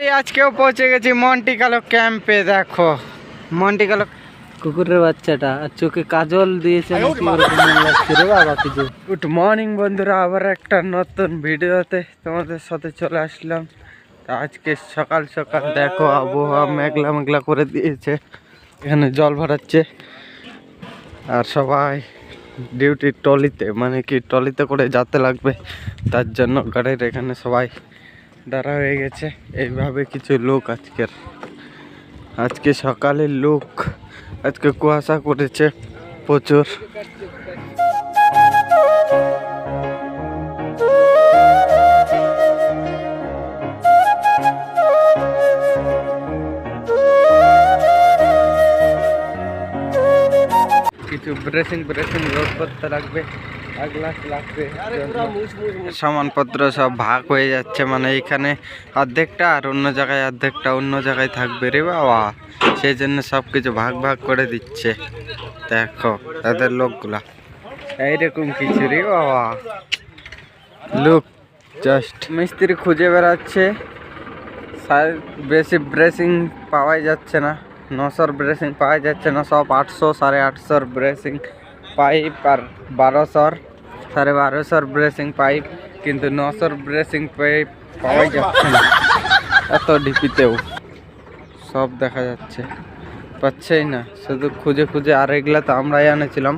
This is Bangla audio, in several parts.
আজকেও পৌঁছে গেছি মন্টি কালো ক্যাম্পে দেখো। মন্টি কালো কুকুরের বাচ্চাটা আর চোখে কাজল দিয়েছে বাবা কিছু। গুড মর্নিং বন্ধুরা আবার একটা নতুন ভিডিওতে তোমাদের সাথে চলে আসলাম। তা আজকে সকাল সকাল দেখো আবহাওয়া মেঘলা মেঘলা করে দিয়েছে। এখানে জল ভরাচ্ছে। আর সবাই ডিউটি টলিতে মানে কি টলিতে করে যেতে লাগবে তার জন্য গাড়ির এখানে সবাই দাঁড়া হয়ে গেছে। এইভাবে কিছু লোক আজকের। আজকে সকালের লোক। আজকে কুয়াশা করেছে প্রচুর। কিছু ব্রেসিং ব্রেসিং লোড করতে লাগবে লাগবে। সামানপত্র সব ভাগ হয়ে যাচ্ছে মানে এখানে অর্ধেকটা আর অন্য জায়গায় অর্ধেকটা অন্য জায়গায় থাকবে রে বাবা। সেই জন্য সব কিছু ভাগ ভাগ করে দিচ্ছে। দেখো, তাদের লোকগুলা। এইরকম কিছু রে বাবা। লুক জাস্ট মিস্ত্রি খুঁজে বেড়াচ্ছে। স্যার, বেশি ব্রেসিং পাওয়াই যাচ্ছে না। নশোর ব্রেসিং পাওয়া যাচ্ছে না, সব আটশো, সাড়ে আটশোর ব্রেসিং। পাইপ আর বারোশোর, সাড়ে বারোশোর ব্রেসিং পাইপ, কিন্তু নশোর ব্রেসিং পাইপ পাওয়াই যাচ্ছে না। এত ডিপিতেও সব দেখা যাচ্ছে। পাচ্ছেই না। শুধু খুঁজে খুঁজে আর এগুলা তো আমরাই আনেছিলাম।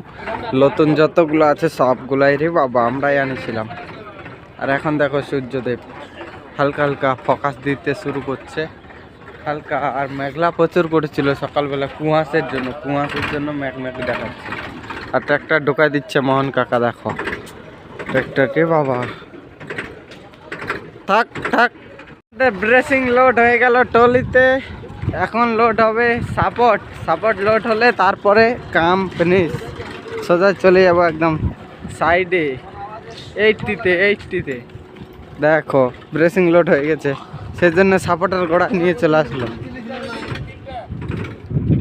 নতুন যতগুলো আছে সবগুলাই রে বাবা আমরাই আনেছিলাম। আর এখন দেখো সূর্যদেব হালকা হালকা ফোকাস দিতে শুরু করছে। হালকা আর মেঘলা প্রচুর করেছিল সকালবেলা কুয়াশের জন্য কুয়াশের জন্য মেঘ মেঘ দেখাচ্ছে। আর ট্র্যাক্টর ঢোকাই দিচ্ছে মোহন কাকা, দেখো। ট্র্যাক্টরকে বাবা? থাক থাক। ব্রেসিং লোড হয়ে গেল টলিতে। এখন লোড হবে সাপোর্ট সাপোর্ট লোড হলে তারপরে কাম ফিনিশ সোজা চলে যাব একদম সাইডে এইটটিতে এইটটিতে দেখো ব্রেসিং লোড হয়ে গেছে। সেই জন্য সাপোর্টার গোড়া নিয়ে চলে আসলো।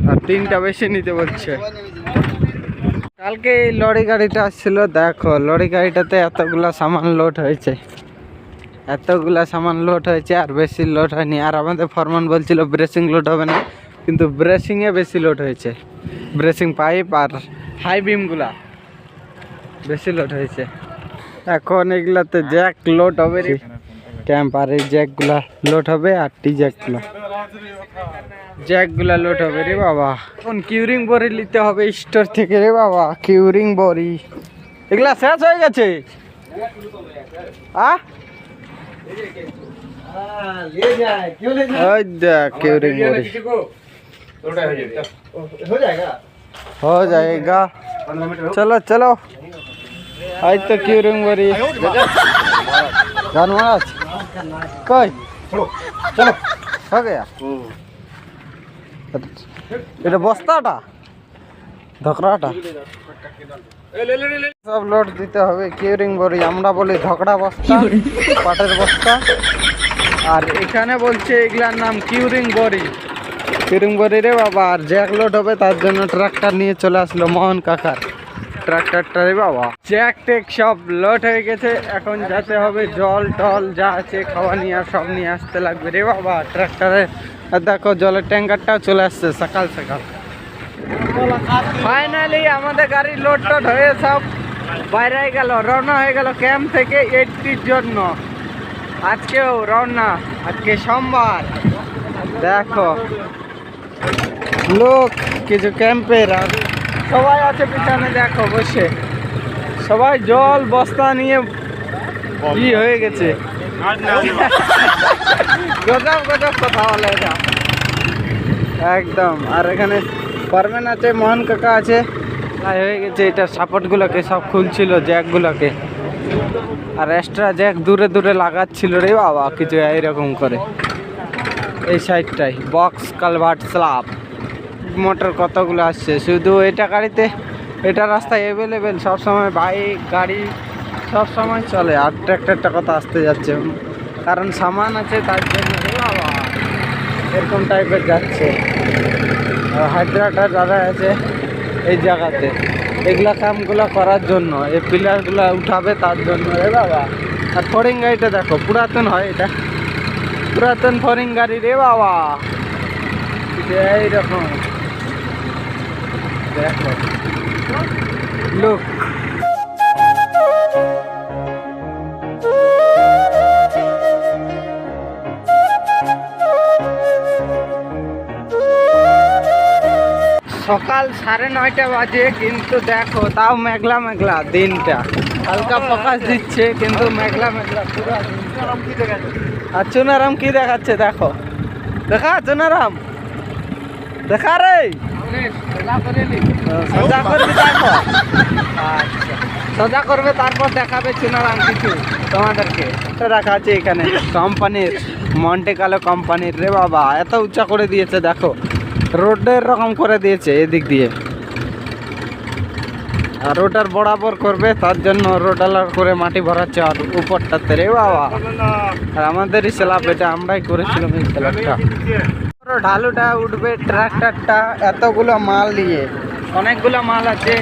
আর তিনটা বেশি নিতে বলছে। কালকে এই লরি গাড়িটা আসছিল, দেখো, লরি গাড়িটাতে এতগুলা সামান লোড হয়েছে। এতগুলা সামান লোড হয়েছে, আর বেশি লোড হয়নি। আর আমাদের ফরমান বলছিল ব্রেসিং লোড হবে না। কিন্তু ব্রেসিংয়ে বেশি লোড হয়েছে। ব্রেসিং পাইপ আর হাই বিমগুলা বেশি লোড হয়েছে। এখন এগুলাতে জ্যাক লোড হবে ক্যাম্প আর এই জ্যাকগুলা লোড হবে আর টি জ্যাকগুলা জ্যাকগুলা লোড হবে রে বাবা এখন কিউরিং বড়ি নিতে হবে স্টোর থেকে রে বাবা কিউরিং বড়ি এগুলা শেষ হয়ে গেছে আ ওই দেখ কিউরিং বড়ি हो जाएगा चलो चलो आज तो क्यूरिंग बरी जान महाराज कोई चलो हो गया এটা বস্তাটা ধকড়াটা সব লোড দিতে হবে কিউরিং বড়ি আমরা বলি ধকড়া বস্তা পাটের বস্তা আর এখানে বলছে এগুলার নাম কিউরিং বড়ি কিউরিং বড়ি রে বাবা আর জ্যাক লোড হবে তার জন্য ট্রাক্টর নিয়ে চলে আসলো মোহন কাকার ট্রাক্টরটা রে বাবা। জ্যাক টেক সব লোড হয়ে গেছে, এখন যেতে হবে, জল টল যা আছে খাওয়া নিয়ে, সব নিয়ে আসতে লাগবে রে বাবা। ট্রাক্টরে দেখো জলের ট্যাঙ্কারটাও চলে আসছে সকাল সকাল। ফাইনালি আমাদের গাড়ি লোড টোড হয়ে সব বাইরে গেল, রওনা হয়ে গেল ক্যাম্প থেকে এইটটির জন্য। আজকেও রওনা, আজকে সোমবার। দেখো, লোক, কিছু ক্যাম্পের আর সবাই আছে পিছনে, দেখো, বসে। সবাই জল, বস্তা নিয়ে ই হয়ে গেছে। গজব গজব কথা বলে এটা। একদম। আর এখানে পারবেন আছে, মোহন কাকা আছে। প্রায় হয়ে গেছে, এটা সাপোর্টগুলোকে সব খুলছিল জ্যাকগুলোকে। আর এক্সট্রা জ্যাক দূরে দূরে লাগাচ্ছিল রে বাবা, কিছু এইরকম করে। এই সাইডটাই বক্স কালভার্ট স্ল্যাব মোটর কতগুলো আসছে? শুধু এটা গাড়িতে, এটা রাস্তায় অ্যাভেলেবেল সবসময় বাইক গাড়ি সব সময় চলে। আর ট্র্যাক্টরটা কত আসতে যাচ্ছে? কারণ সামান আছে, তার জন্য এরকম টাইপের যাচ্ছে। হাইড্রাটা যারা আছে এই জায়গাতে, এগুলা কামগুলো করার জন্য, এই পিলারগুলো উঠাবে তার জন্য। রে বাবা, আর ফরিং গাড়িটা দেখো, পুরাতন হয় এটা। পুরাতন ফরিং গাড়ি রে বাবা। এইরকম। লোক সকাল সাড়ে নয়টা বাজে, কিন্তু দেখো, তাও মেঘলা মেঘলা দিনটা। হালকা প্রকাশ দিচ্ছে, কিন্তু মেঘলা মেঘলা আর চুনারাম কি দেখাচ্ছে, দেখো। দেখা, চুনারাম? দেখা রে! সোজা করবি আচ্ছা সোজা করবে তারপর দেখাবে চুনারাম কিছু তোমাদেরকে। রাখা আছে এখানে। কোম্পানির, মন্টে কালো কোম্পানির। রে বাবা, এত উঁচা করে দিয়েছে, দেখো। রোডের রকম করে দিয়েছে এদিক দিয়ে। আর ওটার বরাবর করবে, তার জন্য রোডালার করে মাটি ভরাচ্ছে আর উপরটাতে। রে বাবা, আর আমাদেরই স্ল্যাব এটা আমরাই করেছিলাম এই স্ল্যাবটা ঢালুটা উঠবে ট্রাক্টরটা এতগুলো মাল নিয়ে। অনেকগুলো মাল আছে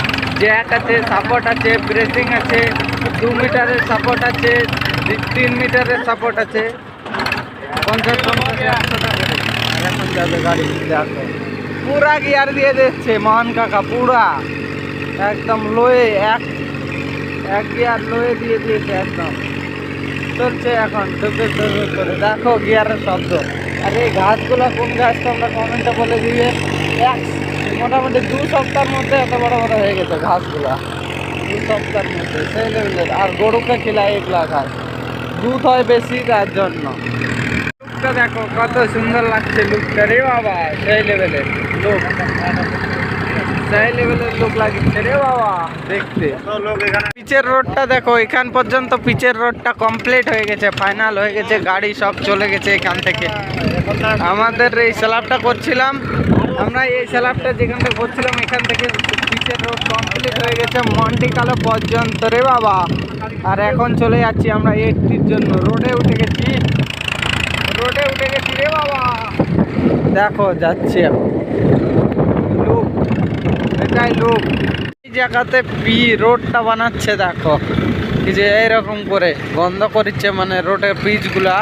জ্যাক আছে সাপোর্ট আছে ব্রেসিং আছে দু মিটারের সাপোর্ট আছে তিন মিটারের সাপোর্ট আছে। পঞ্চাশ পঞ্চাশ একশোটা করে। এখন যাবে গাড়ি দেখো পুরা গিয়ার দিয়ে দিচ্ছে মোহন কাকা পুরা। একদম লোয়ে এক এক গিয়ার লোয়ে দিয়ে দিয়েছে একদম। চলছে এখন টুকে করে দেখো গিয়ারের শব্দ। আর এই ঘাসগুলো কোন গাছ তোমরা কমেন্টে বলে দিয়ে এক মোটামুটি দু সপ্তাহের মধ্যে এত বড় বড় হয়ে গেছে ঘাসগুলা দু সপ্তাহের মধ্যে, সেই লেভেলের আর গরুকে খেলায় এগুলা ঘাস দুধ হয় বেশি, তার জন্য। লুকটা দেখো, কত সুন্দর লাগছে লুকটা। রে বাবা, সেই লেভেলের লোক। সেই লেভেলের রে বাবা, দেখতে। পিচের দেখো, এখান পর্যন্ত পিচের রোডটা কমপ্লিট হয়ে গেছে ফাইনাল হয়ে গেছে, গাড়ি সব চলে গেছে এখান থেকে। আমাদের এই স্ল্যাবটা করছিলাম। আমরা এই স্ল্যাবটা যেখানটা করছিলাম, এখান থেকে পিচের রোড কমপ্লিট হয়ে গেছে মন্টি কালো পর্যন্ত রে বাবা। আর এখন চলে যাচ্ছি আমরা এইটির জন্য। রোডে উঠে গেছি। রোডে উঠে গেছি রে বাবা। দেখো, যাচ্ছি লোক এটাই লোক এই জায়গাতে পি রোডটা বানাচ্ছে, দেখো। যে এইরকম করে বন্ধ করছে মানে রোডের পিচগুলা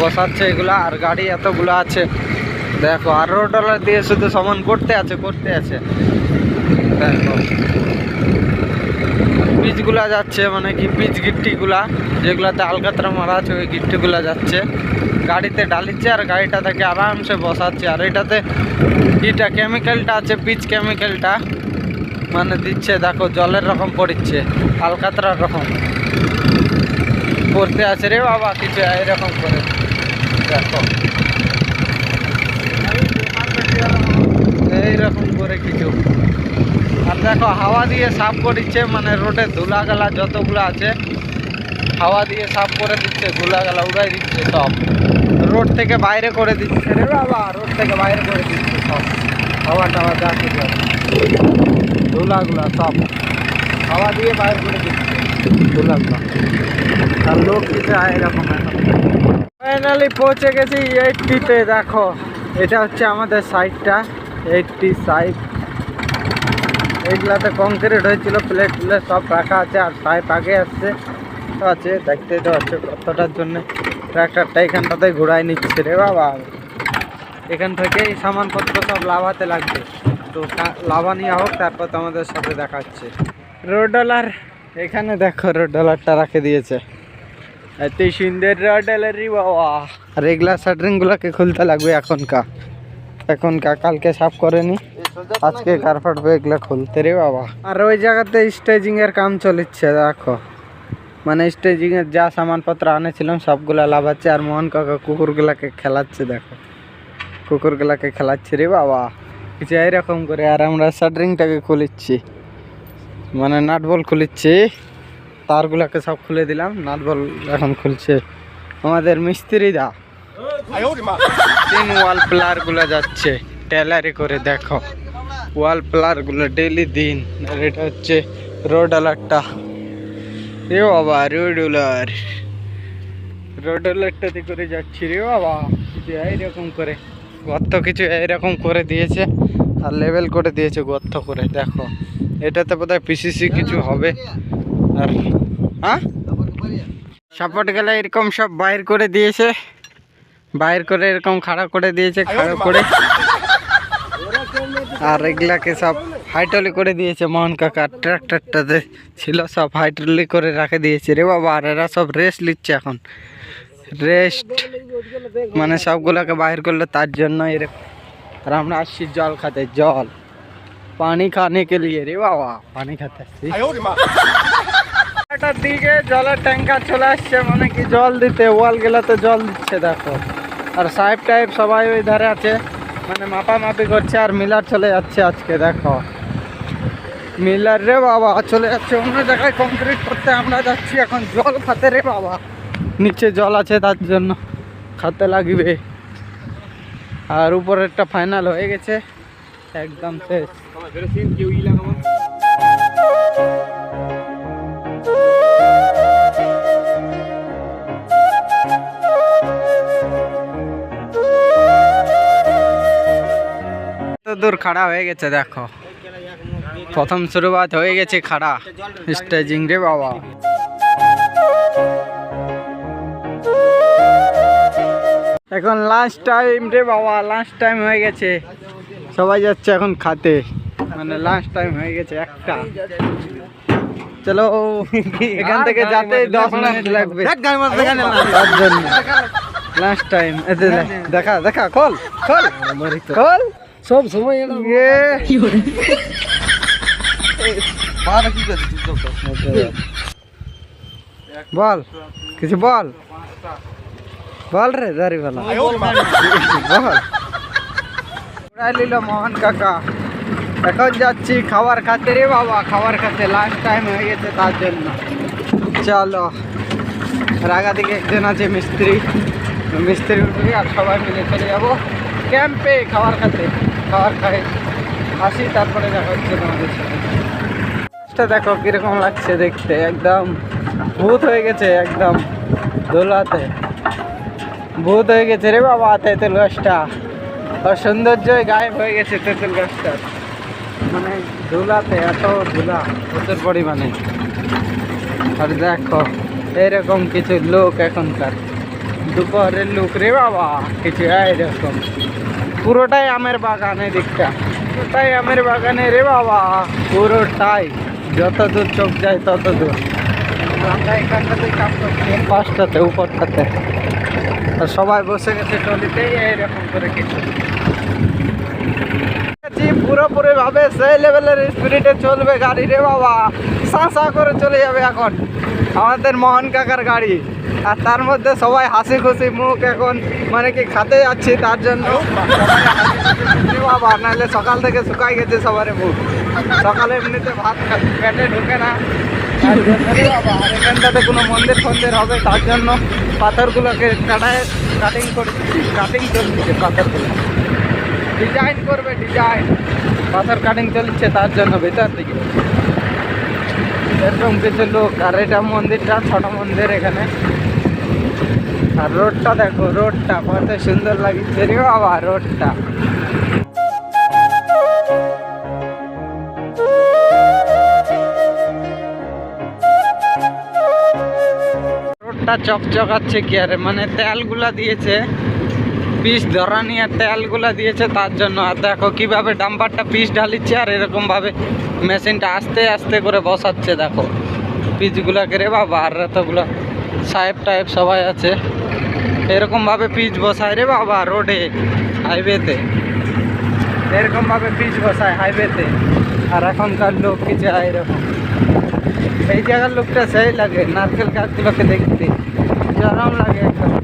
বসাচ্ছে এগুলা, আর গাড়ি এতগুলো আছে। দেখো আর রোডওয়ালা দিয়ে শুধু সমান করতে আছে করতে আছে। দেখো। পিচগুলা যাচ্ছে মানে কি পিচ গিট্টিগুলা, যেগুলাতে আলকাতরা মারা আছে, ওই গিট্টিগুলা যাচ্ছে। গাড়িতে ডালিচ্ছে, আর গাড়িটা থেকে আরামসে বসাচ্ছে। আর এটাতে এটা কেমিক্যালটা আছে পিচ কেমিক্যালটা মানে দিচ্ছে, দেখো, জলের রকম পড়ছে আলকাতরার রকম। করতে আছে রে বাবা, কিছু এরকম করে। এইরকম করে কিছু। আর দেখো, হাওয়া দিয়ে সাফ করছে মানে রোডে ধুলা গালা যতগুলো আছে, হাওয়া দিয়ে সাফ করে দিচ্ছে ধুলা গালা উড়াই দিচ্ছে সব। রোড থেকে বাইরে করে দিচ্ছে। রে বাবা, রোড থেকে বাইরে করে দিচ্ছে সব। হাওয়া টাওয়া যা কিছু ধুলাগুলা সব। হাওয়া দিয়ে বাইরে করে দিচ্ছে ধুলাগুলা। আর লোক কিছু আয় এরকম ফাইনালি পৌঁছে গেছি এইটটিতে দেখো। এটা হচ্ছে আমাদের সাইডটা এইটটি সাইড এইগুলাতে কংক্রিট হয়েছিল প্লেট প্লেট সব রাখা আছে, আর সাইড আগে আসছে। আছে, দেখতে তো আছে কতটার জন্য। ট্র্যাক্টরটা এখানটাতে ঘোরায় নিচ্ছে রে বাবা। এখান থেকে সামানপত্র সব লাভাতে লাগবে। তো লাভা নেওয়া হোক, তারপর তো আমাদের সাথে দেখাচ্ছে। রোডলার এখানে দেখো রোডলারটা রাখে দিয়েছে। এত সুন্দর রোডলারি বাবা। আর এগুলা শাটারিংগুলোকে খুলতে লাগবে এখনকা। এখনকা কালকে সাফ করেনি। আজকে কার্পেট এগুলো খুলতে রে বাবা। আর ওই জায়গাতে স্টেজিং এর কাম চলেছে দেখো। মানে স্টেজিং এর যা সামানপত্র আনেছিলাম সবগুলা লাভাচ্ছে আর মোহন কাকা কুকুরগুলাকে খেলাচ্ছে দেখো। কুকুরগুলাকে খেলাচ্ছে রে বাবা। কিছু এইরকম করে আর আমরা শাটারিংটাকে খুলিচ্ছি। মানে নাট বল খুলিচ্ছি। তারগুলাকে সব খুলে দিলাম নাট বল এখন খুলছে আমাদের মিস্ত্রিদা তিন ওয়াল প্লারগুলো যাচ্ছে টেলারি করে দেখো। ওয়াল প্লারগুলো ডেলি দিন, আর এটা হচ্ছে রোড আলারটা রে বাবা রোড উলার রোড আলারটাতে করে যাচ্ছি রে বাবা কিছু এইরকম করে, গর্ত কিছু এইরকম করে দিয়েছে, আর লেভেল করে দিয়েছে গর্ত করে, দেখো। এটাতে বোধহয় পিসিসি কিছু হবে। আর হ্যাঁ? সাপোর্ট গেলে এরকম সব বাইর করে দিয়েছে। বাইর করে এরকম খাড়া করে দিয়েছে খাড়া করে। আর এগুলাকে সব হাইটলি করে দিয়েছে মোহন কাকা। ট্রাক্টরটাতে ছিল সব হাইটলি করে রাখে দিয়েছে। রে বাবা আর এরা সব রেস্ট নিচ্ছে এখন। রেস্ট মানে সবগুলোকে বাইর করলে তার জন্য এরকম। আর আমরা আসছি জল খাতে জল। পানি খানে কে লিয়ে রে বাবা পানি খেতে আসছি। এটার দিকে জলের ট্যাঙ্কার চলে আসছে মানে কি জল দিতে, ওয়াল গেলাতে জল দিচ্ছে, দেখো। আর সাহেব টাইপ সবাই ওই ধারে আছে মানে মাপামাপি করছে, আর মিলার চলে যাচ্ছে আজকে, দেখো। মিলার রে বাবা, চলে যাচ্ছে, অন্য জায়গায় কংক্রিট করতে আমরা যাচ্ছি, এখন জল খাতে রে বাবা। নিচে জল আছে তার জন্য, খাতে লাগবে। আর উপরেরটা ফাইনাল হয়ে গেছে, একদম শেষ। দূর খাড়া হয়ে গেছে, দেখো। প্রথম শুরুয়াত হয়ে গেছে খাড়া। স্টেজিং রে বাবা। এখন লাস্ট টাইম রে বাবা লাস্ট টাইম হয়ে গেছে। সবাই যাচ্ছে এখন খাতে। মানে লাস্ট টাইম হয়ে গেছে একটা। চলো এখান থেকে যেতে দশ মিনিট লাগবে তার জন্য লাস্ট টাইম দেখা দেখা খোল খোল খোল সব সময় ইয়ে বল কিছু বল বল রে দাড়িওয়ালা বল উড়াই নিল মোহন কাকা এখন যাচ্ছি খাবার খাতে রে বাবা খাবার খাতে লাস্ট টাইম হয়ে গেছে তার জন্য। চলো রাগা দিকে একজন আছে মিস্ত্রি। মিস্ত্রি উঠবি আর সবাই মিলে চলে যাব। ক্যাম্পে খাবার খাতে খাবার খাই আসি, তারপরে দেখা হচ্ছে তোমাদের সাথে। দেখো কীরকম লাগছে দেখতে, একদম ভূত হয়ে গেছে, একদম দোলাতে। ভূত হয়ে গেছে রে বাবা, তেঁতুল গাছটা। আর সৌন্দর্যই গায়েব হয়ে গেছে তেঁতুল গাছটা মানে ধুলাতে এত ধুলা প্রচুর পরিমাণে। আর দেখো, এরকম কিছু লোক এখনকার। দুপুরের লোক রে বাবা, কিছু এরকম। পুরোটাই আমের বাগান দিকটা। পুরোটাই আমের বাগানে রে বাবা, পুরোটাই। যত দূর চোখ যায় তত দূর। আমরা এখানটাতে পাঁচটাতে উপরটাতে। আর সবাই বসে গেছে টলিতেই এইরকম করে কিছু। জি, পুরোপুরি ভাবে সেই লেভেলের স্পিরিটে চলবে গাড়ি রে বাবা। সা সা করে চলে যাবে এখন। আমাদের মোহন কাকার গাড়ি। আর তার মধ্যে সবাই হাসি খুশি মুখ এখন মানে কি খাতে যাচ্ছি তার জন্য। বাবা নাহলে সকাল থেকে শুকাই গেছে সবার মুখ। সকালে এমনিতে ভাত পেটে ঢুকে না। আর এখানটাতে কোনো মন্দির ফন্দির হবে তার জন্য পাথরগুলোকে কাটায় কাটিং করছি কাটিং চলছে পাথরগুলো। ডিজাইন করবে ডিজাইন পাথর কাটিং চলছে তার জন্য ভেতর দিকে। এরকম কিছু লোক, আর এটা মন্দিরটা, ছোট মন্দির এখানে। আর রোডটা দেখো, রোডটা কত সুন্দর লাগছে রে বাবা, রোডটা। রোডটা চকচকাচ্ছে কি আরে মানে তেলগুলা দিয়েছে। পিস ধরা নিয়ে তেলগুলা দিয়েছে তার জন্য। আর দেখো কীভাবে ডাম্পারটা পিস ঢালিচ্ছে আর এরকম ভাবে মেশিনটা আস্তে আস্তে করে বসাচ্ছে দেখো। পিচগুলাকে রে বাবা, আর এতগুলো সাহেব টাইপ সবাই আছে। এরকম ভাবে পিচ বসায় রে বাবা রোডে হাইওয়েতে এরকম ভাবে পিচ বসায় হাইওয়েতে আর এখনকার লোক কিছু এরকম? এই জায়গার লোকটা সেই লাগে, নারকেল গাছগুলোকে দেখতে। চরম লাগে একদম।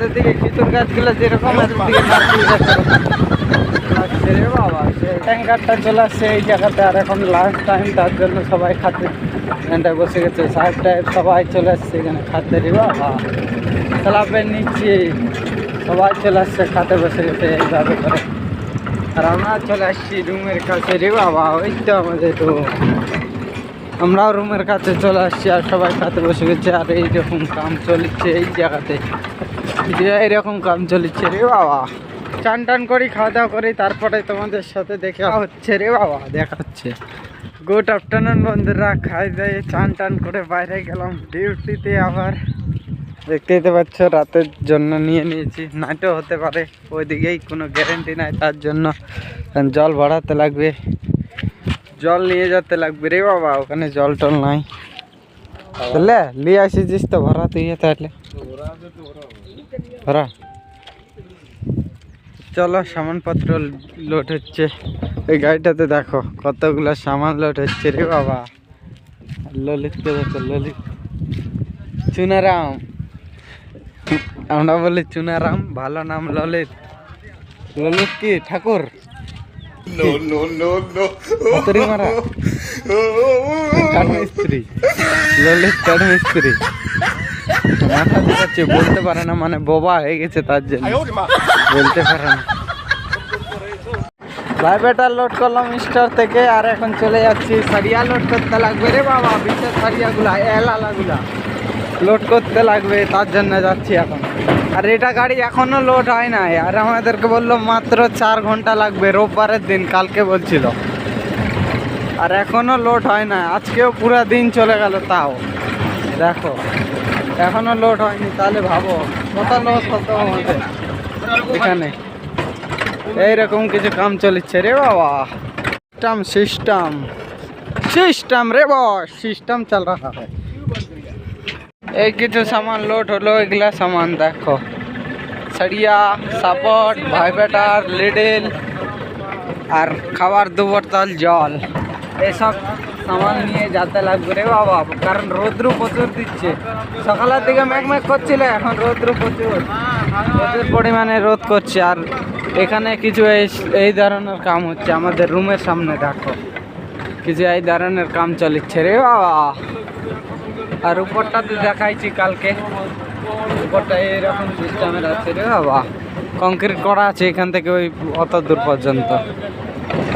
আমাদের দিকে খিচুর গাছগুলো যেরকম বাবা চলে আসছে এই জায়গাতে, আর এখন লাস্ট টাইম তার জন্য সবাই খাতে বসে গেছে। টাইপ সবাই চলে আসছে এখানে বাবা। সবাই চলে আসছে খাতে বসে এইভাবে আর আমরা চলে আসছি রুমের কাছে রে বাবা, ওই তো আমাদের আমরাও রুমের কাছে চলে আসছি আর সবাই খাতে বসে গেছে। আর এইরকম কাম চলছে এই জায়গাতে। যে এইরকম কাম চলছে। রে বাবা। চান টান করি খাওয়া দাওয়া করি তারপরে তোমাদের সাথে দেখা হচ্ছে রে বাবা দেখা হচ্ছে। গুড আফটারনুন বন্ধুরা খাই দাই চান টান করে বাইরে গেলাম ডিউটিতে আবার। দেখতেই তো পাচ্ছ রাতের জন্য নিয়ে নিয়েছি নাইটও হতে পারে ওইদিকেই কোনো গ্যারেন্টি নাই তার জন্য জল ভরাতে লাগবে। জল নিয়ে যেতে লাগবে রে বাবা ওখানে জল টল নাই। তাহলে নিয়ে আসিছিস তো ভরা তুই তাহলে। ভরা চলো সামানপত্র লোড হচ্ছে। এই গাড়িটাতে দেখো কতগুলো সামান লোড হচ্ছে রে বাবা। ললিতকে দেখো ললিত। চুনারাম। আমরা বলি চুনারাম ভালো নাম ললিত। ললিত কি? ঠাকুর। মারা। কাঠমিস্ত্রি। ললিত কাঠমিস্ত্রি। মাথা দেখাচ্ছে বলতে পারে না মানে বোবা হয়ে গেছে তার জন্য। বলতে পারে না। প্রাইভেটার লোড করলাম স্টোর থেকে আর এখন চলে যাচ্ছি সারিয়া লোড করতে লাগবে। রে বাবা বিশেষ সারিয়াগুলা এলালাগুলা লোড করতে লাগবে তার জন্য যাচ্ছি এখন। আর এটা গাড়ি এখনও লোড হয় নাই আর আমাদেরকে বলল মাত্র চার ঘণ্টা লাগবে রোববারের দিন কালকে বলছিল। আর এখনও লোড হয় না আজকেও পুরো দিন চলে গেল তাও। দেখো। এখনও লোড হয়নি, তাহলে ভাবো। কোথাও লস হতো আমাদের এখানে। এইরকম কিছু কাম চলছে রে বাবা। সিস্টাম সিস্টাম সিস্টাম রে বাবা সিস্টাম চাল রাখা হয়। এই কিছু সামান লোড হলো, এগুলা সামান দেখো। সরিয়া সাপোর্ট ভাইবেটার লিডিল আর খাবার দুবরতাল জল। এসব সামান নিয়ে যেতে লাগবে রে বাবা, কারণ রৌদ্র প্রচুর দিচ্ছে। সকালের দিকে মেঘ করছিল, এখন রৌদ্র প্রচুর। প্রচুর পরিমাণে রোদ করছে, আর এখানে কিছু এই এই ধরনের কাম হচ্ছে। আমাদের রুমের সামনে দেখো, কিছু এই ধরনের কাম চলিচ্ছে রে বাবা। আর উপরটাতে দেখাইছি কালকে। উপরটা এইরকম সিস্টেমের আছে রে বাবা। কংক্রিট করা আছে এখান থেকে ওই অত দূর পর্যন্ত।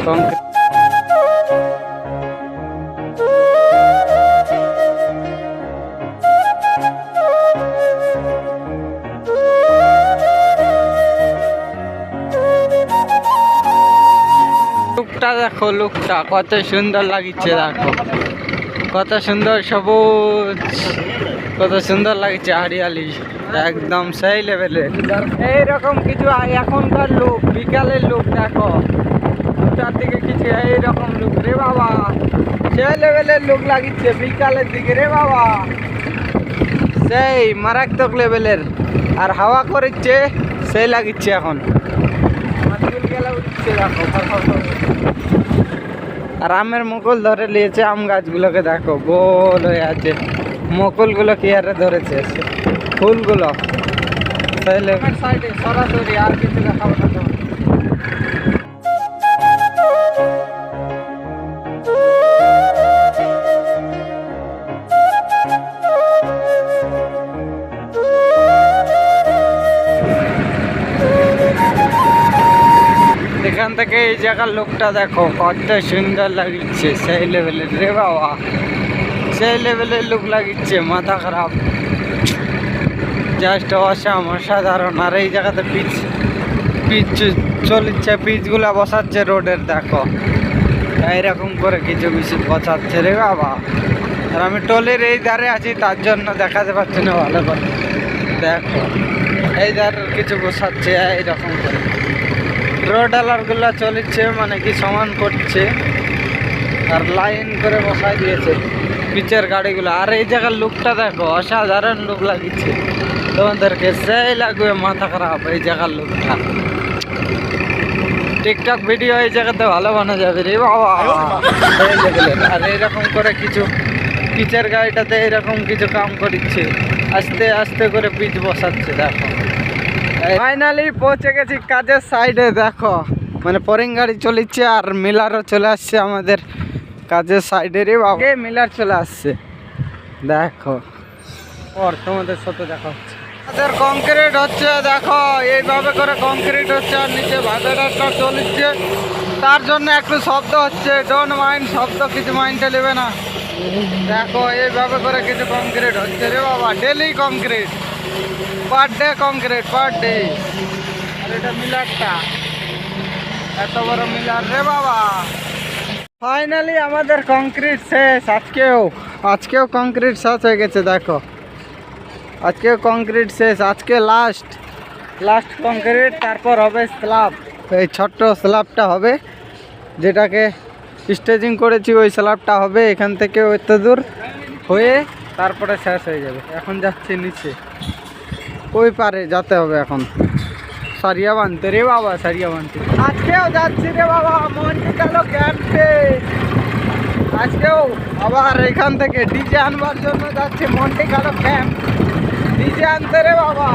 কংক্রিট দেখো লুকটা, কত সুন্দর লাগিচ্ছে দেখো। কত সুন্দর সবুজ, কত সুন্দর লাগছে হরিয়ালি একদম সেই লেভেলের এইরকম কিছু এখনকার লোক, বিকালের লোক দেখো। দুটার দিকে কিছু এইরকম লোক। রে বাবা, সেই লেভেলের লোক লাগিচ্ছে বিকালের দিকে, রে বাবা। সেই মারাত্মক লেভেলের আর হাওয়া করিচ্ছে সেই লাগিচ্ছে এখন। চুলগুলো উঠছে দেখো। আর আমের মুকুল ধরে নিয়েছে, আম গাছগুলোকে দেখো, গোল হয়ে আছে। মুকুলগুলো কি আরে ধরেছে? ফুলগুলো। তাহলে সরাসরি আর কিছু দেখাবো না থেকে এই জায়গার লোকটা দেখো, কত সুন্দর লাগিচ্ছে সেই লেভেলের রে বাবা, সেই লেভেলের লোক লাগিচ্ছে, মাথা খারাপ। জাস্ট অসাম, অসাধারণ। আর এই জায়গাতে পিচ পিচ চলছে পিচগুলা বসাচ্ছে রোডের, দেখো। এইরকম করে কিছু কিছু বসাচ্ছে, রে বাবা। আর আমি টলের এই ধারে আছি, তার জন্য দেখাতে পাচ্ছি না ভালো করে। দেখো, এই ধারে কিছু বসাচ্ছে, এইরকম করে। রোডগুলা চলছে মানে কি সমান করছে। আর লাইন করে বসাই দিয়েছে পিচের গাড়িগুলো। আর এই জায়গার লুকটা দেখো, অসাধারণ লুক লাগিচ্ছে। তোমাদেরকে সেই লাগবে, মাথা খারাপ এই জায়গার লুকটা। টিকটক ভিডিও এই জায়গাতে ভালো বানা যাবে রে বাবা। আর এরকম করে কিছু পিচের গাড়িটাতে এরকম কিছু কাম করছে আস্তে আস্তে করে পিচ বসাচ্ছে, দেখো। ফাইনালি পৌঁছে গেছি কাজের সাইডে দেখো। মানে পরিং গাড়ি চলেছে আর মিলারও চলে আসছে আমাদের কাজের সাইডে রে বাবা। মিলার চলে আসছে? দেখো। ওর তোমাদের সাথে দেখা হচ্ছে। আমাদের কংক্রিট হচ্ছে দেখো। এইভাবে করে কংক্রিট হচ্ছে আর নিচে ভাজাটা চলছে। তার জন্য একটু শব্দ হচ্ছে। ডোন্ট মাইন্ড শব্দ কিছু মাইন্ডে নেবে না। দেখো এইভাবে করে কিছু কংক্রিট হচ্ছে রে বাবা। Daily concrete per day concrete per day আর এটা মিলারটা। এত বড় মিলার রে বাবা। ফাইনালি আমাদের কংক্রিট শেষ। আজকেও আজকেও কংক্রিট শেষ হয়ে গেছে, দেখো। আজকেও কংক্রিট শেষ। আজকে লাস্ট লাস্ট কংক্রিট তারপর হবে স্ল্যাব এই ছোট্ট স্ল্যাবটা হবে, যেটাকে স্টেজিং করেছি, ওই স্ল্যাবটা হবে এখান থেকে এত দূর হয়ে তারপরে শেষ হয়ে যাবে। এখন যাচ্ছে নিচে। ওই পারে যেতে হবে এখন। সারিয়া বানতে রে বাবা সারিয়া বানতে আজকেও যাচ্ছি রে বাবা মন গেল ক্যাম্পে। আজকেও আবার এখান থেকে ডিজে আনবার জন্য যাচ্ছি মন্টি কালো ক্যাম্প। ডিজে আনতে রে বাবা।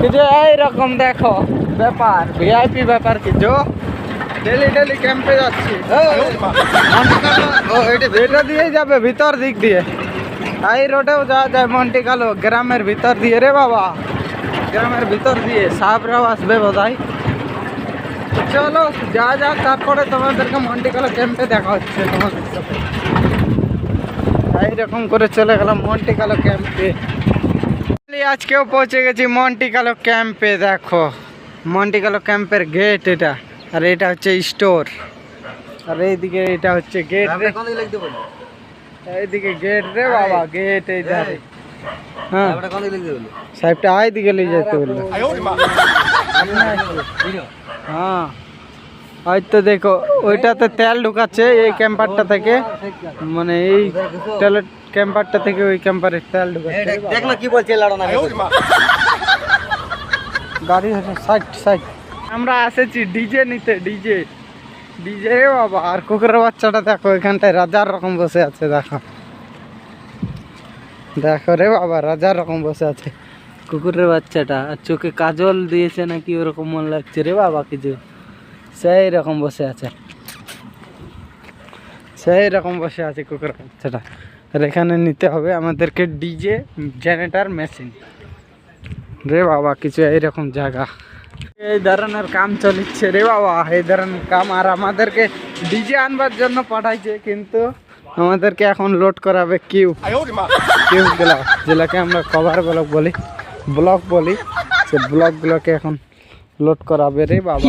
কিছু এইরকম দেখো ব্যাপার ভিআইপি ব্যাপার কিছু ডেলি ডেলি ক্যাম্পে যাচ্ছি। এটা দিয়ে যাবে ভিতর দিক দিয়ে। এই রোডেও যাওয়া যায়, মন্টি কালো, গ্রামের ভিতর দিয়ে রে বাবা। গ্রামের ভিতর দিয়ে সাহেবরাও আসবে বোধহয়। চলো যা যা তারপরে তোমাদেরকে মন্টি কালো ক্যাম্পে দেখা হচ্ছে তোমাদের সাথে। এইরকম করে চলে গেলাম মন্টি কালো ক্যাম্পে। আজকেও পৌঁছে গেছি মন্টি কালো ক্যাম্পে, দেখো। মন্টি কালো ক্যাম্পের গেট এটা, আর এটা হচ্ছে স্টোর আর এইদিকে এটা হচ্ছে গেট এইদিকে গেট রে বাবা গেট এই ধারে হ্যাঁ সাহেবটা আই দিকে নিয়ে যেতে বলল হ্যাঁ হয়তো দেখো ওইটাতে তেল ঢুকাচ্ছে এই ক্যাম্পারটা থেকে মানে এই তেলের ক্যাম্পারটা থেকে ওই ক্যাম্পারে তেল ঢুকাচ্ছে দেখল কি বলছে গাড়ি সাইড সাইড আমরা এসেছি ডিজে নিতে ডিজে ডিজে বাবা, আর কুকুরের বাচ্চাটা দেখো এখানটায় রাজার রকম বসে আছে, দেখো। দেখো রে বাবা, রাজার রকম বসে আছে। কুকুরের বাচ্চাটা, আর চোখে কাজল দিয়েছে নাকি ওরকম মন লাগছে রে বাবা কিছু। সেই রকম বসে আছে। সেই রকম বসে আছে কুকুরের বাচ্চাটা। আর এখানে নিতে হবে আমাদেরকে ডিজে জেনারেটার মেশিন। রে বাবা, কিছু এইরকম জায়গা। এই ধরনের কাম চলিচ্ছে রে বাবা এই ধরনের কাম। আর আমাদেরকে ডিজে আনবার জন্য পাঠাইছে কিন্তু আমাদেরকে এখন লোড করাবে কিউ কিউ গুলা যেটাকে আমরা কভার ব্লক বলি ব্লক বলি সে ব্লকগুলোকে এখন লোড করাবে রে বাবা।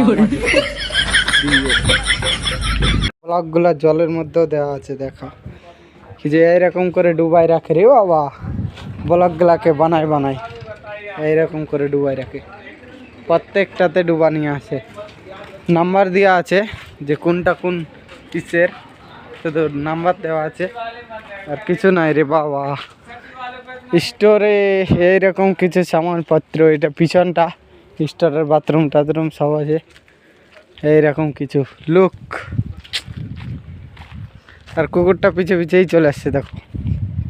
ব্লকগুলো জলের মধ্যেও দেওয়া আছে দেখা। কি যে এইরকম করে ডুবাই রাখে রে বাবা। ব্লকগুলাকে বানায় বানায় এইরকম করে ডুবাই রাখে। প্রত্যেকটাতে ডুবা নিয়ে আসে নাম্বার দেওয়া আছে যে কোনটা কোন কিসের। শুধু নাম্বার দেওয়া আছে। আর কিছু নাই রে বাবা। স্টোরে এইরকম কিছু সামানপত্র, এটা পিছনটা, স্টোরের বাথরুম টাথরুম সব আছে। এইরকম কিছু। লুক। আর কুকুরটা পিছে পিছেই চলে আসছে, দেখো।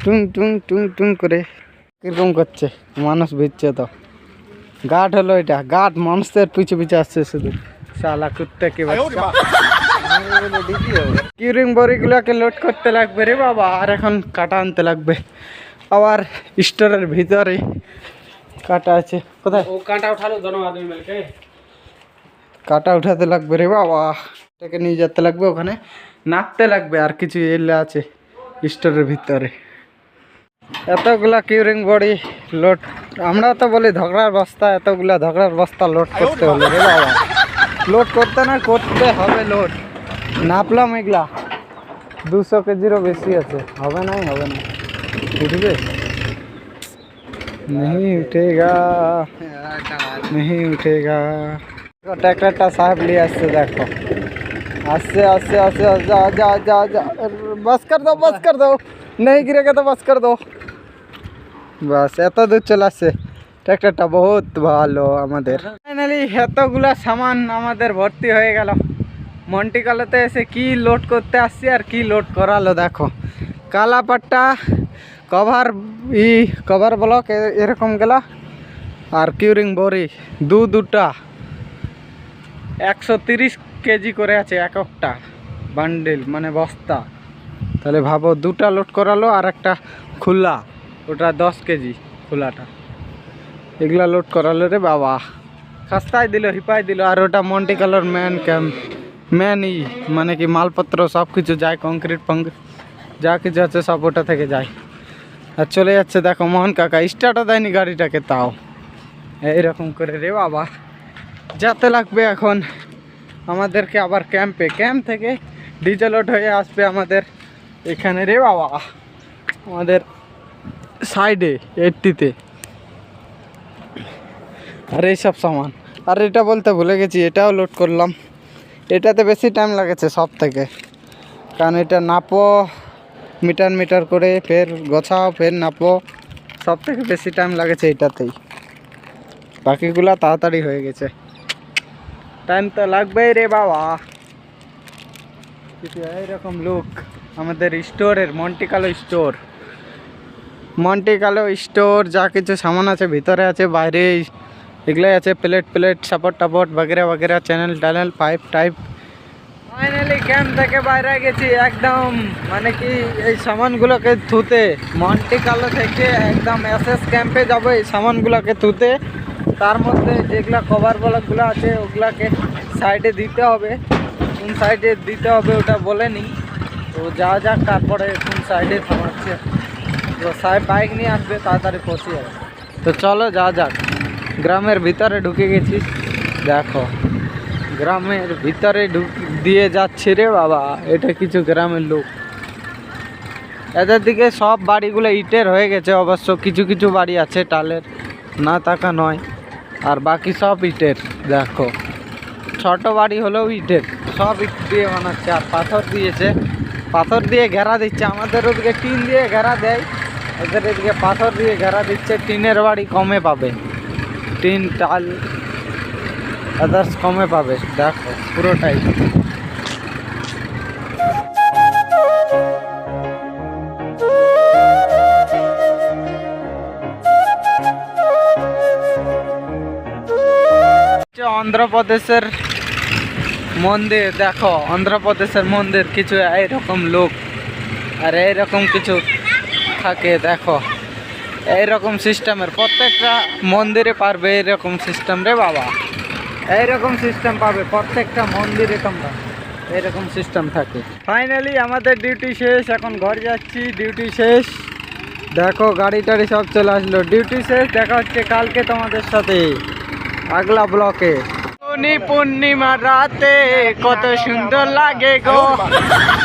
টুং টুং টুং টুং করে। কীরকম করছে? মানুষ ভিজছে তো। গাঠ হলো এটা গাঠ মানুষদের পিছে পিছে আসছে শুধু। শালা কুত্তা কি বাচ্চা। কিউরিং বড়িগুলোকে লোড করতে লাগবে রে বাবা আর এখন কাটা আনতে লাগবে। আবার স্টোরের ভিতরে কাটা আছে। কোথায়? ও কাঁটা উঠালো দোনো আদমি মিলকে কাটা উঠাতে লাগবে রে বাবা। এটাকে নিয়ে যেতে লাগবে ওখানে। নাপতে লাগবে আর কিছু এলে আছে স্টোরের ভিতরে। এতগুলা কিউরিং বডি লোড আমরা তো বলি ধগড়ার বস্তা এতগুলা ধগড়ার বস্তা লোড করতে হলো রে বাবা লোড করতে না করতে হবে লোড নাপলাম এগুলা দুশো কেজিরও বেশি আছে হবে নাই হবে না উঠবে नहीं उठेगा नहीं उठेगा দেখো ট্র্যাক্টরটা সাহেব নিয়ে আসছে দেখো আসছে আসছে আসছে যা যা যা যা बस कर दो बस कर दो नहीं गिरेगा तो बस कर दो বাস এত দূর চলে আসছে ট্র্যাক্টরটা বহুত ভালো আমাদের ফাইনালি এতগুলা সামান আমাদের ভর্তি হয়ে গেল মন্টিকালোতে এসে কি লোড করতে আসছি আর কি লোড করালো দেখো কালাপাট্টা কভার ই কভার ব্লক এ- এরকম গেলা আর কিউরিং বড়ি দু দুটা একশো তিরিশ কেজি করে আছে এক একটা বান্ডেল মানে বস্তা তাহলে ভাবো দুটা লোড করালো আর একটা খোলা ওটা দশ কেজি খোলাটা। এগুলা লোড করালো রে বাবা। খাস্তায় দিল হিপাই দিল, আর ওটা মন্টি কালার ম্যান ক্যাম্প ম্যান ই মানে কি মালপত্র সব কিছু যায় কংক্রিট ফংক্রিট, যা কিছু আছে সব ওটা থেকে যায়। আর চলে যাচ্ছে দেখো মোহন কাকা স্টার্টও দেয়নি গাড়িটাকে তাও। এইরকম করে রে বাবা। যেতে লাগবে এখন। আমাদেরকে আবার ক্যাম্পে ক্যাম্প থেকে ডিজেল লোড হয়ে আসবে আমাদের। এখানে রে বাবা। আমাদের সাইডে এইটটিতে আর এইসব সামান। আর এটা বলতে ভুলে গেছি, এটাও লোড করলাম। এটাতে বেশি টাইম লাগেছে সব থেকে কারণ এটা নাপো মিটার মিটার করে, ফের গোছাও, ফের নাপো। সব থেকে বেশি টাইম লাগেছে এটাতেই। বাকিগুলা তাড়াতাড়ি হয়ে গেছে। টাইম তো লাগবেই রে বাবা। কিছু এইরকম লুক আমাদের স্টোরের মন্টিকালো স্টোর মন্টিকালো স্টোর যা কিছু সামান আছে, ভিতরে আছে, বাইরে এগুলোই আছে প্লেট প্লেট সাপোর্ট টাপোর্ট বাগেরা বাগেরা চ্যানেল ট্যানেল পাইপ টাইপ ফাইনালি ক্যাম্প থেকে বাইরে গেছি, একদম মানে কি, এই সামানগুলোকে থুতে। মন্টি কালো থেকে একদম এসএস ক্যাম্পে যাব, এই সামানগুলোকে থুতে। তার মধ্যে যেগুলা কভার বলাগুলো আছে, ওগুলাকে সাইডে দিতে হবে। কোন সাইডে দিতে হবে ওটা বলেনি তো যা যাক, তারপরে কোন সাইডে থামাচ্ছে। তো সাহেব বাইক নিয়ে আসবে, তাড়াতাড়ি পৌঁছে যাবে। তো চলো, যা যাক। গ্রামের ভিতরে ঢুকে গেছি। দেখো, গ্রামের ভিতরে দিয়ে যাচ্ছে রে বাবা। এটা কিছু গ্রামের লোক। এদের দিকে সব বাড়িগুলো ইটের হয়ে গেছে অবশ্য। কিছু কিছু বাড়ি আছে টালের, না তাকা নয়। আর বাকি সব ইটের, দেখো। ছোট বাড়ি হলেও ইটের। সব ইট দিয়ে বানাচ্ছে, আর পাথর দিয়েছে। পাথর দিয়ে ঘেরা দিচ্ছে, আমাদের ওদিকে টিন দিয়ে ঘেরা দেয়। ওদের এদিকে পাথর দিয়ে ঘেরা দিচ্ছে, টিনের বাড়ি কমে পাবে। টিন, টাল আদার্স কমে পাবে, দেখো, পুরোটাই। অন্ধ্রপ্রদেশের মন্দির, দেখো, অন্ধ্রপ্রদেশের মন্দির কিছু এইরকম লোক আর এইরকম কিছু থাকে, দেখো। এইরকম সিস্টেমের, প্রত্যেকটা মন্দিরে পারবে এইরকম সিস্টেম রে বাবা। এইরকম সিস্টেম পাবে প্রত্যেকটা মন্দিরে তোমরা। এরকম সিস্টেম থাকে। ফাইনালি আমাদের ডিউটি শেষ, এখন ঘর যাচ্ছি ডিউটি শেষ। দেখো গাড়ি টাড়ি সব চলে আসলো। ডিউটি শেষ, দেখা হচ্ছে কালকে তোমাদের সাথে। আগলা ব্লকে পূর্ণিমা রাতে কত সুন্দর লাগে গো।